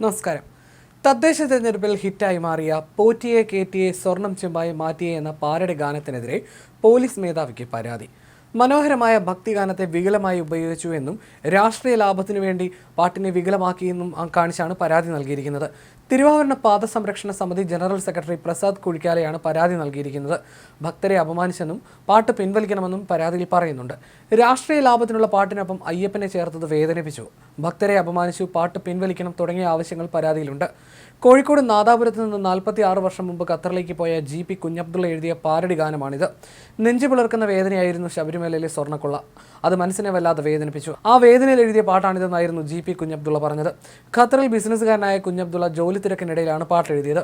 നമസ്കാരം. തദ്ദേശ തെരഞ്ഞെടുപ്പിൽ ഹിറ്റായി മാറിയ പോറ്റിയെ കേറ്റിയെ സ്വർണം ചെമ്പായി മാറ്റിയെ എന്ന പാരടി ഗാനത്തിനെതിരെ പോലീസ് മേധാവിക്ക് പരാതി. മനോഹരമായ ഭക്തിഗാനത്തെ വികലമായി ഉപയോഗിച്ചു എന്നും രാഷ്ട്രീയ ലാഭത്തിനു വേണ്ടി പാട്ടിനെ വികലമാക്കിയെന്നും കാണിച്ചാണ് പരാതി നൽകിയിരിക്കുന്നത്. തിരുവാഭരണ പാത സംരക്ഷണ സമിതി ജനറൽ സെക്രട്ടറി പ്രസാദ് കുഴിക്കാലയാണ് പരാതി നൽകിയിരിക്കുന്നത്. ഭക്തരെ അപമാനിച്ചെന്നും പാട്ട് പിൻവലിക്കണമെന്നും പരാതിയിൽ പറയുന്നുണ്ട്. രാഷ്ട്രീയ ലാഭത്തിനുള്ള പാട്ടിനൊപ്പം അയ്യപ്പനെ ചേർത്തത് വേദനിപ്പിച്ചു. ഭക്തരെ അപമാനിച്ചു പാട്ട് പിൻവലിക്കണം തുടങ്ങിയ ആവശ്യങ്ങൾ പരാതിയിലുണ്ട്. കോഴിക്കോട് നാദാപുരത്ത് നിന്ന് നാൽപ്പത്തി ആറ് വർഷം മുമ്പ് ഖത്തറിലേക്ക് പോയ ജി പി കുഞ്ഞബ്ദുള്ള എഴുതിയ പാരടി ഗാനമാണിത്. നെഞ്ചു പിളർക്കുന്ന വേദനയായിരുന്നു ശബരിമലയിലെ സ്വർണക്കൊള്ള. അത് മനസ്സിനെ വല്ലാതെ വേദനിപ്പിച്ചു. ആ വേദനയിൽ എഴുതിയ പാട്ടാണിതെന്നായിരുന്നു ജി പി കുഞ്ഞബ്ദുള്ള പറഞ്ഞത്. ഖത്തറിൽ ബിസിനസ്സുകാരനായ കുഞ്ഞബ്ദുള്ള ജോലി തിരക്കിനിടയിലാണ് പാട്ട് എഴുതിയത്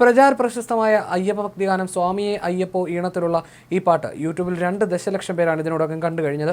പ്രചാര പ്രശസ്തമായ അയ്യപ്പ ഭക്തിഗാനം സ്വാമിയെ അയ്യപ്പോ ഈണത്തിലുള്ള ഈ പാട്ട് യൂട്യൂബിൽ രണ്ട് ദശലക്ഷം പേരാണ് ഇതിനോടകം കണ്ടു കഴിഞ്ഞത്.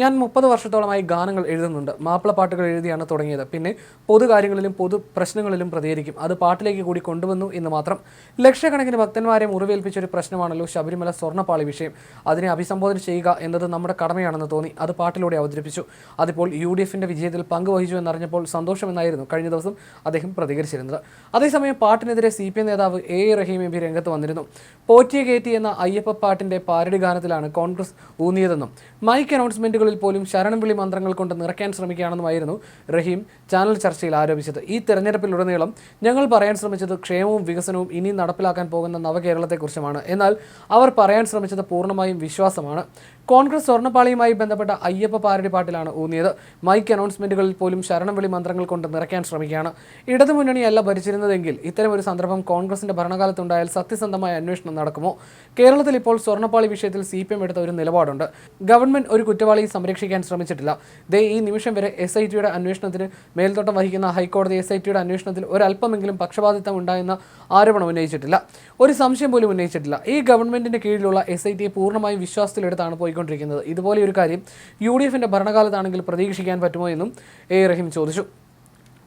ഞാൻ മുപ്പത് വർഷത്തോളമായി ഗാനങ്ങൾ എഴുതുന്നുണ്ട്. മാപ്പിളപ്പാട്ടുകൾ എഴുതിയാണ് തുടങ്ങിയത്. പിന്നെ പൊതു കാര്യങ്ങളിലും പൊതു പ്രശ്നങ്ങളിലും പ്രതികരിക്കും. അത് പാട്ടിലേക്ക് കൂടി കൊണ്ടുവന്നു എന്ന് മാത്രം. ലക്ഷക്കണക്കിന് ഭക്തന്മാരെ മുറിവേൽപ്പിച്ച ഒരു പ്രശ്നമാണല്ലോ ശബരിമല സ്വർണപ്പാളി വിഷയം. അതിനെ അഭിസംബോധന ചെയ്യുക എന്നത് നമ്മുടെ കടമയാണെന്ന് തോന്നി. അത് പാട്ടിലൂടെ അവതരിപ്പിച്ചു. അതിപ്പോൾ യു ഡി എഫിന്റെ വിജയത്തിൽ പങ്കുവഹിച്ചു എന്നറിഞ്ഞപ്പോൾ സന്തോഷമെന്നായിരുന്നു കഴിഞ്ഞ ദിവസം അദ്ദേഹം പ്രതികരിച്ചിരുന്നത്. അതേസമയം പാട്ടിനെതിരെ സി പി എം നേതാവ് A A Rahim M P രംഗത്ത് വന്നിരുന്നു. പോറ്റിയ കയറ്റി എന്ന അയ്യപ്പ പാട്ടിന്റെ പാരടി ഗാനത്തിലാണ് കോൺഗ്രസ് ഊന്നിയതെന്നും മൈക്ക് അനൗൺസ്മെന്റുകളിൽ പോലും ശരണം വിളി മന്ത്രങ്ങൾ കൊണ്ട് നിറയ്ക്കാൻ ശ്രമിക്കുകയാണെന്നുമായിരുന്നു റഹീം ചാനൽ ചർച്ചയിൽ ആരോപിച്ചത്. ഈ തെരഞ്ഞെടുപ്പിലുടനീളം ഞങ്ങൾ പറയാൻ ശ്രമിച്ചത് ക്ഷേമവും വികസനവും ഇനി നടപ്പിലാക്കാൻ പോകുന്ന നവകേരളത്തെക്കുറിച്ചുമാണ്. എന്നാൽ അവർ പറയാൻ ശ്രമിച്ചത് പൂർണമായും വിശ്വാസമാണ്. കോൺഗ്രസ് സ്വർണപ്പാളിയുമായി ബന്ധപ്പെട്ട അയ്യപ്പ പാരടി പാട്ടിലാണ് ഊന്നിയത്. മൈക്ക് അനൗൺസ്മെന്റുകളിൽ പോലും ശരണം വിളി മന്ത്രങ്ങൾ കൊണ്ട് നിറയ്ക്കാൻ ശ്രമിക്കുകയാണ്. ഇടതുമുന്നണിയല്ല ഭരിച്ചിരുന്നതെങ്കിൽ ഇത്തരമൊരു സന്ദർഭം കോൺഗ്രസിന്റെ ഭരണകാലത്തുണ്ടായാൽ സത്യസന്ധമായ അന്വേഷണം നടക്കുമോ? കേരളത്തിൽ ഇപ്പോൾ സ്വർണപ്പാളി വിഷയത്തിൽ സി പി എം എടുത്ത ഒരു നിലപാടുണ്ട്. ഗവൺമെന്റ് ഒരു കുറ്റവാളിയെ സംരക്ഷിക്കാൻ ശ്രമിച്ചിട്ടില്ല. ദേ ഈ നിമിഷം വരെ എസ് ഐ ടിയുടെ അന്വേഷണത്തിന് മേൽത്തോട്ടം വഹിക്കുന്ന ഹൈക്കോടതി എസ് ഐ ടിയുടെ അന്വേഷണത്തിൽ ഒരല്പമെങ്കിലും പക്ഷപാതിത്വം ഉണ്ടായെന്ന ആരോപണം ഉന്നയിച്ചിട്ടില്ല. ഒരു സംശയം പോലും ഉന്നയിച്ചിട്ടില്ല. ഈ ഗവൺമെന്റിന്റെ കീഴിലുള്ള എസ് ഐ ടിയെ പൂർണമായും വിശ്വാസത്തിലെടുത്താണ് പോയിക്കൊണ്ടിരിക്കുന്നത്. ഇതുപോലെ ഒരു കാര്യം യു ഡി എഫിന്റെ ഭരണകാലത്താണെങ്കിൽ പ്രതീക്ഷിക്കാൻ പറ്റുമോ എന്നും എ. റഹീം ചോദിച്ചു.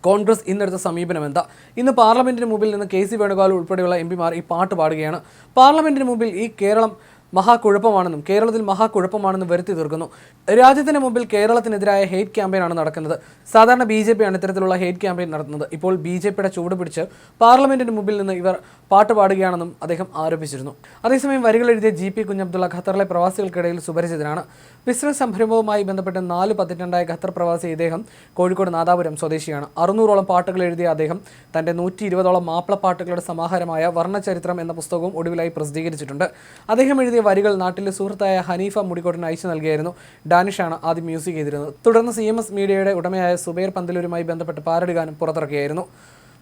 കോൺഗ്രസ് ഇന്നെടുത്ത സമീപനം എന്താ? ഇന്ന് പാർലമെന്റിന് മുമ്പിൽ നിന്ന് കെ സി വേണുഗോപാൽ ഉൾപ്പെടെയുള്ള എം പിമാർ ഈ പാട്ട് പാടുകയാണ്. പാർലമെന്റിന് മുമ്പിൽ ഈ കേരളം മഹാകുഴപ്പമാണെന്നും കേരളത്തിൽ മഹാകുഴപ്പമാണെന്നും വരുത്തി തീർക്കുന്നു. രാജ്യത്തിന് മുമ്പിൽ കേരളത്തിനെതിരായ ഹെയ്റ്റ് ക്യാമ്പയിനാണ് നടക്കുന്നത്. സാധാരണ ബി ജെ ആണ് ഇത്തരത്തിലുള്ള ഹെയ്റ്റ് ക്യാമ്പയിൻ നടത്തുന്നത്. ഇപ്പോൾ ബി ജെ പിയുടെ ചൂട് പിടിച്ച് പാർലമെന്റിന് മുമ്പിൽ നിന്ന് ഇവർ പാട്ട് പാടുകയാണെന്നും അദ്ദേഹം ആരോപിച്ചിരുന്നു. അതേസമയം വരികൾ എഴുതിയ ജി പി കുഞ്ഞബ്ദുള്ള ഖത്തറിലെ പ്രവാസികൾക്കിടയിൽ സുപരിചിതനാണ്. ബിസിനസ് സംരംഭവുമായി ബന്ധപ്പെട്ട് നാല് പതിറ്റാണ്ടായ ഖത്തർ പ്രവാസി ഇദ്ദേഹം കോഴിക്കോട് നാദാപുരം സ്വദേശിയാണ്. അറുന്നൂറോളം പാട്ടുകൾ എഴുതിയ അദ്ദേഹം തന്റെ നൂറ്റി ഇരുപതോളം മാപ്പിള പാട്ടുകളുടെ സമാഹാരമായ വർണചരിത്രം എന്ന പുസ്തകവും ഒടുവിലായി പ്രസിദ്ധീകരിച്ചിട്ടുണ്ട്. അദ്ദേഹം എഴുതിയ വരികൾ നാട്ടിലെ സുഹൃത്തായ ഹനീഫ മുടിക്കോട്ടിന് അയച്ചു നൽകിയായിരുന്നു. ഡാനിഷാണ് ആദ്യം മ്യൂസിക് ചെയ്തിരുന്നത്. തുടർന്ന് സി എം എസ് മീഡിയയുടെ ഉടമയായ സുബൈർ പന്തലൂരുമായി ബന്ധപ്പെട്ട് പാരടി ഗാനം പുറത്തിറക്കിയായിരുന്നു.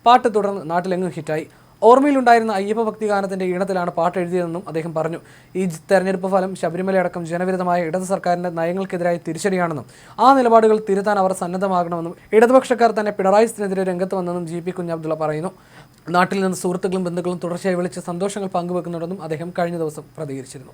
പാട്ട് തുടർന്ന് നാട്ടിലെങ്ങും ഹിറ്റായി. ഓർമ്മയിലുണ്ടായിരുന്ന അയ്യപ്പ ഭക്തി ഗാനത്തിന്റെ ഈണത്തിലാണ് പാട്ട് എഴുതിയതെന്നും അദ്ദേഹം പറഞ്ഞു. ഈ തെരഞ്ഞെടുപ്പ് ഫലം ശബരിമലയടക്കം ജനവിരുദ്ധമായ ഇടത് സർക്കാരിന്റെ നയങ്ങൾക്കെതിരായ തിരിച്ചടിയാണെന്നും ആ നിലപാടുകൾ തിരുത്താൻ അവർ സന്നദ്ധമാകണമെന്നും ഇടതുപക്ഷക്കാർ തന്നെ പിണറായി സ്ഥിനെതിരെ രംഗത്ത് വന്നെന്നും ജി പി കുഞ്ഞബ്ദുള്ള പറയുന്നു. നാട്ടിൽ നിന്ന് സുഹൃത്തുക്കളും ബന്ധുക്കളും തുടർച്ചയായി വിളിച്ച് സന്തോഷങ്ങൾ പങ്കുവെക്കുന്നുണ്ടെന്നും അദ്ദേഹം കഴിഞ്ഞ ദിവസം പ്രതികരിച്ചിരുന്നു.